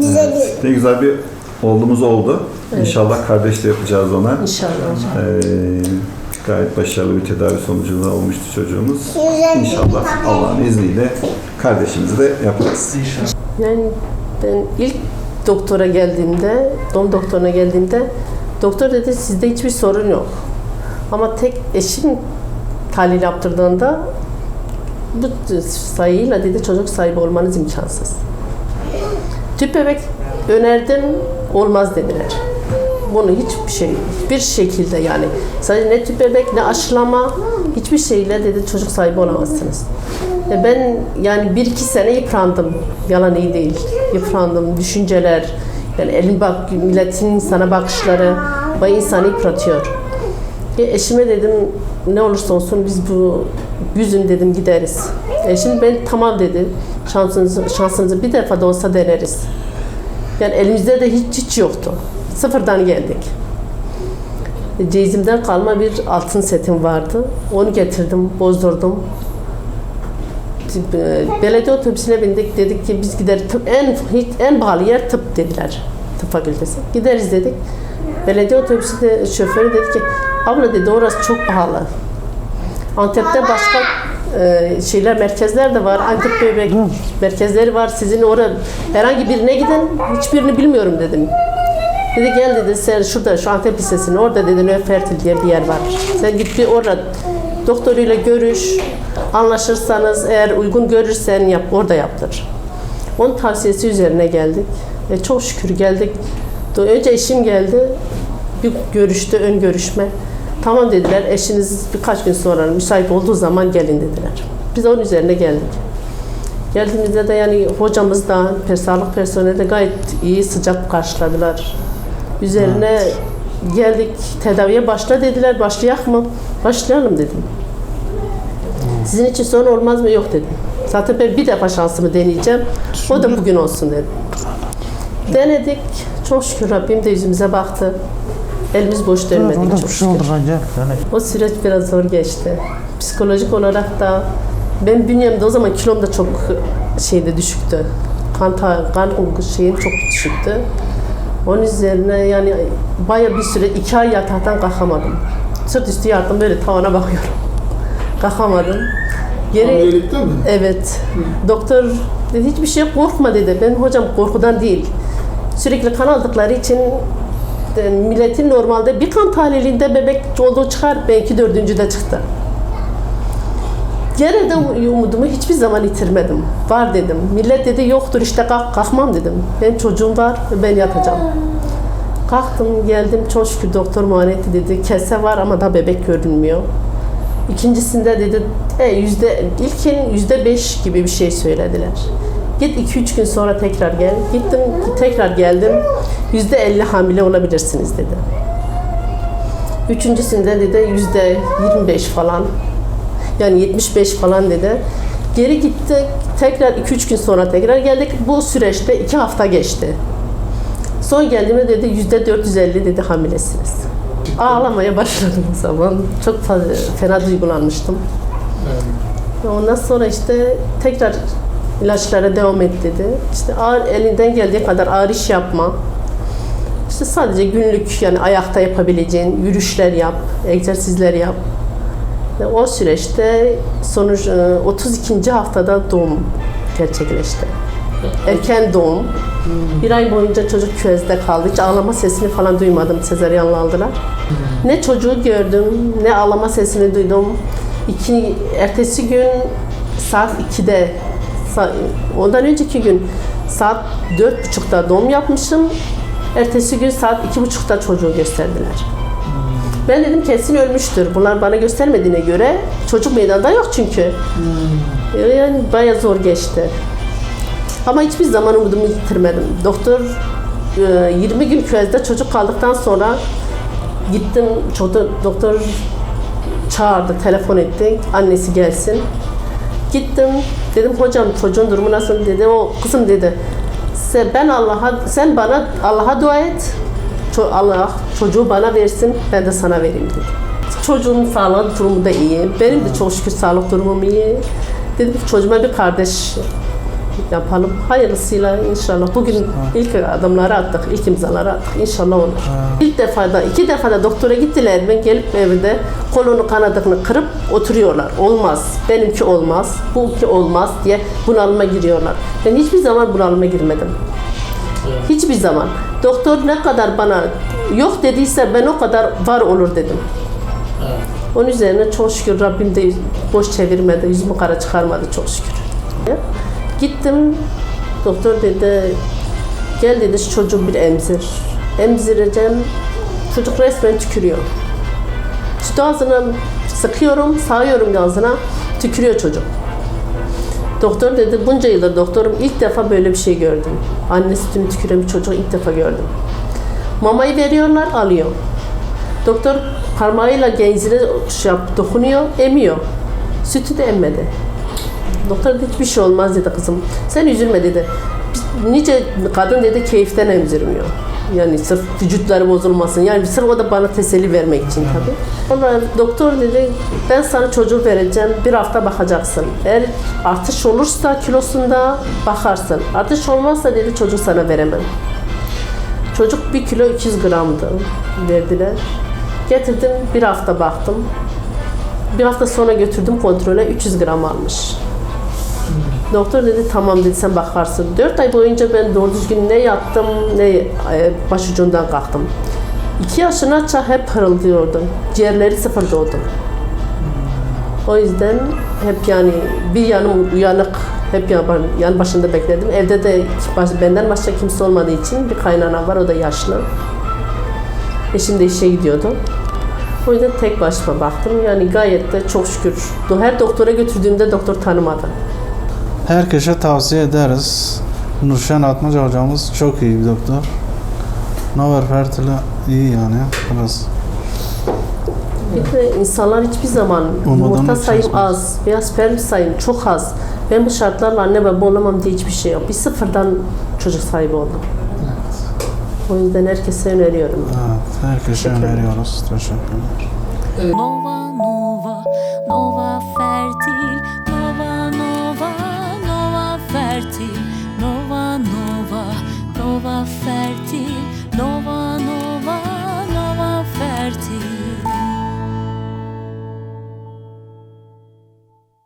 Güzel. Ne güzel bir oğlumuz oldu. İnşallah kardeş de yapacağız ona. İnşallah hocam. Ee, gayet başarılı bir tedavi sonucunda olmuştu çocuğumuz. İnşallah Allah'ın izniyle kardeşimizi de yaparız. Yani ben ilk doktora geldiğimde, doğum doktoruna geldiğimde doktor dedi sizde hiçbir sorun yok. Ama tek eşim tahlil yaptırdığında bu sayıyla dedi çocuk sahibi olmanız imkansız. Tüp bebek önerdim olmaz dediler. Bunu hiçbir şey, hiçbir şekilde yani sadece ne tüp bebek ne aşılama hiçbir şeyle dedi çocuk sahibi olamazsınız. E Ben yani bir iki sene yıprandım. Yalan iyi değil. Yıprandım. Düşünceler, yani elin bak, milletin sana bakışları bayağı insanı yıpratıyor. E eşime dedim ne olursa olsun biz bu yüzün dedim gideriz. Eşim ben tamam dedi. Şansınızı, şansınızı bir defa da olsa deneriz. Yani elimizde de hiç hiç yoktu. Sıfırdan geldik. E, Ceyizimden kalma bir altın setim vardı. Onu getirdim, bozdurdum. E, Belediye otobüsüne bindik. Dedik ki biz gideriz. Tıp, en hiç, en pahalı yer tıp dediler. Tıp fakültesi. Gideriz dedik. Belediye otobüsü de şoförü dedi ki abla dedi orası çok pahalı. Antep'te başka e, şeyler merkezler de var. Antep bebek merkezleri var. Sizin oraya herhangi birine gidin. Hiçbirini bilmiyorum dedim. Dedi gel dedi sen şurada şu Antep Lisesi'nin orada dedi Nöfertil diye bir yer var. Sen git bir orada doktoruyla görüş. Anlaşırsanız eğer uygun görürsen yap orada yaptır. Onun tavsiyesi üzerine geldik. E, çok şükür geldik. Önce eşim geldi. Bir görüştü, ön görüşme. Tamam dediler, eşiniz birkaç gün sonra müsait olduğu zaman gelin dediler. Biz onun üzerine geldik. Geldiğimizde de yani hocamız da, sağlık personeli de gayet iyi, sıcak karşıladılar. Üzerine geldik, tedaviye başla dediler, başlayak mı? Başlayalım dedim. Sizin için sorun olmaz mı? Yok dedim. Zaten ben bir defa şansımı deneyeceğim. O da bugün olsun dedim. Denedik. Çok şükür Rabbim de yüzümüze baktı. Elimiz boş dönmedi. Orada çok bir şey şükür. oldu bence. Yani O süreç biraz zor geçti. Psikolojik olarak da ben bünyemde o zaman kilom da çok şeyde düşüktü. Kan, ta- kan şeyim çok düşüktü. Onun üzerine yani baya bir süre iki ay yataktan kalkamadım. Sırt üstü yattım böyle tavana bakıyorum. Kalkamadım. Geri, Hamilelikte mi? Evet. Doktor dedi hiçbir şey korkma dedi. Ben hocam korkudan değil. Sürekli kan aldıkları için milletin normalde bir kan tahlilinde bebek olduğu çıkar. Belki dördüncüde çıktı. Gene de umudumu hiçbir zaman yitirmedim. Var dedim. Millet dedi yoktur işte kalk, kalkmam dedim. Benim çocuğum var ben yatacağım. Kalktım geldim çok şükür doktor muayene etti dedi. Kese var ama da bebek görünmüyor. İkincisinde dedi e, yüzde ilkin yüzde beş gibi bir şey söylediler. Git iki üç gün sonra tekrar gel. Gittim tekrar geldim. Yüzde elli hamile olabilirsiniz dedi. Üçüncüsünde dedi yüzde yirmi beş falan. Yani 75 falan dedi. Geri gitti. Tekrar 2-3 gün sonra tekrar geldik. Bu süreçte 2 hafta geçti. Son geldiğimde dedi yüzde 450 dedi hamilesiniz. Ağlamaya başladım o zaman. Çok fazla, fena duygulanmıştım. Ve Ondan sonra işte tekrar ilaçlara devam et dedi. İşte ağır, elinden geldiği kadar ağır iş yapma. İşte sadece günlük yani ayakta yapabileceğin yürüyüşler yap, egzersizler yap. Ve o süreçte sonuç e, 32. haftada doğum gerçekleşti. Erken doğum. Bir ay boyunca çocuk küvezde kaldı. Hiç ağlama sesini falan duymadım. Sezaryenle aldılar. Ne çocuğu gördüm, ne ağlama sesini duydum. İki, ertesi gün saat 2'de, sa- ondan önceki gün saat 4.30'da doğum yapmışım. Ertesi gün saat 2.30'da çocuğu gösterdiler. Ben dedim kesin ölmüştür. Bunlar bana göstermediğine göre çocuk meydanda yok çünkü. Yani bayağı zor geçti. Ama hiçbir zaman umudumu yitirmedim. Doktor e, 20 gün küvezde çocuk kaldıktan sonra gittim çocuk, doktor çağırdı, telefon etti. Annesi gelsin. Gittim. Dedim hocam çocuğun durumu nasıl dedi. O kızım dedi. Sen ben Allah'a sen bana Allah'a dua et. Allah çocuğu bana versin. Ben de sana vereyim dedi. Çocuğun sağlık durumu da iyi. Benim de çok şükür sağlık durumum iyi. Dedim çocuğuma bir kardeş yapalım. Hayırlısıyla inşallah. Bugün ilk adımları attık, ilk imzaları attık. İnşallah olur. İlk defa da, iki defa da doktora gittiler. Ben gelip evde kolunu kanadını kırıp oturuyorlar. Olmaz, benimki olmaz, bunki olmaz diye bunalıma giriyorlar. Ben hiçbir zaman bunalıma girmedim. Hiçbir zaman. Doktor ne kadar bana yok dediyse ben o kadar var olur dedim. Onun üzerine çok şükür Rabbim de boş çevirmedi, yüzümü kara çıkarmadı çok şükür. Gittim, doktor dedi, gel dedi şu çocuğu bir emzir. Emzireceğim, çocuk resmen tükürüyor. Sütü ağzına sıkıyorum, sağıyorum ağzına, tükürüyor çocuk. Doktor dedi, bunca yıldır doktorum ilk defa böyle bir şey gördüm. Anne sütünü tüküren bir çocuğu ilk defa gördüm. Mamayı veriyorlar, alıyor. Doktor parmağıyla genzine şey dokunuyor, emiyor. Sütü de emmedi. Doktor dedi hiçbir şey olmaz dedi kızım. Sen üzülme dedi. Nice kadın dedi keyiften emzirmiyor. Yani sırf vücutları bozulmasın. Yani sırf o da bana teselli vermek için tabii. Sonra doktor dedi ben sana çocuğu vereceğim. Bir hafta bakacaksın. Eğer artış olursa kilosunda bakarsın. Artış olmazsa dedi çocuğu sana veremem. Çocuk 1 kilo 200 gramdı verdiler. Getirdim bir hafta baktım. Bir hafta sonra götürdüm kontrole 300 gram almış. Doktor dedi tamam dedi sen bakarsın. 4 ay boyunca ben doğru düzgün ne yattım ne e, başucundan kalktım. 2 yaşına çağ hep hırıldıyordu. Ciğerleri sıfır doğdu. O yüzden hep yani bir yanım uyanık, hep yan, başında bekledim. Evde de benden başka kimse olmadığı için bir kaynana var, o da yaşlı. Eşim de işe gidiyordu. O yüzden tek başıma baktım. Yani gayet de çok şükür. Her doktora götürdüğümde doktor tanımadı. Herkese tavsiye ederiz. Nurşen Atmaca hocamız çok iyi bir doktor. Nover Fertil'e iyi yani. Biraz Bir de insanlar hiçbir zaman Olmadan yumurta sayım yazmaz. az veya sperm sayım çok az. Ben bu şartlarla anne baba olamam diye hiçbir şey yok. Bir sıfırdan çocuk sahibi oldum. O yüzden herkese öneriyorum. evet, herkese Teşekkür ederim. öneriyoruz. Teşekkürler. Nova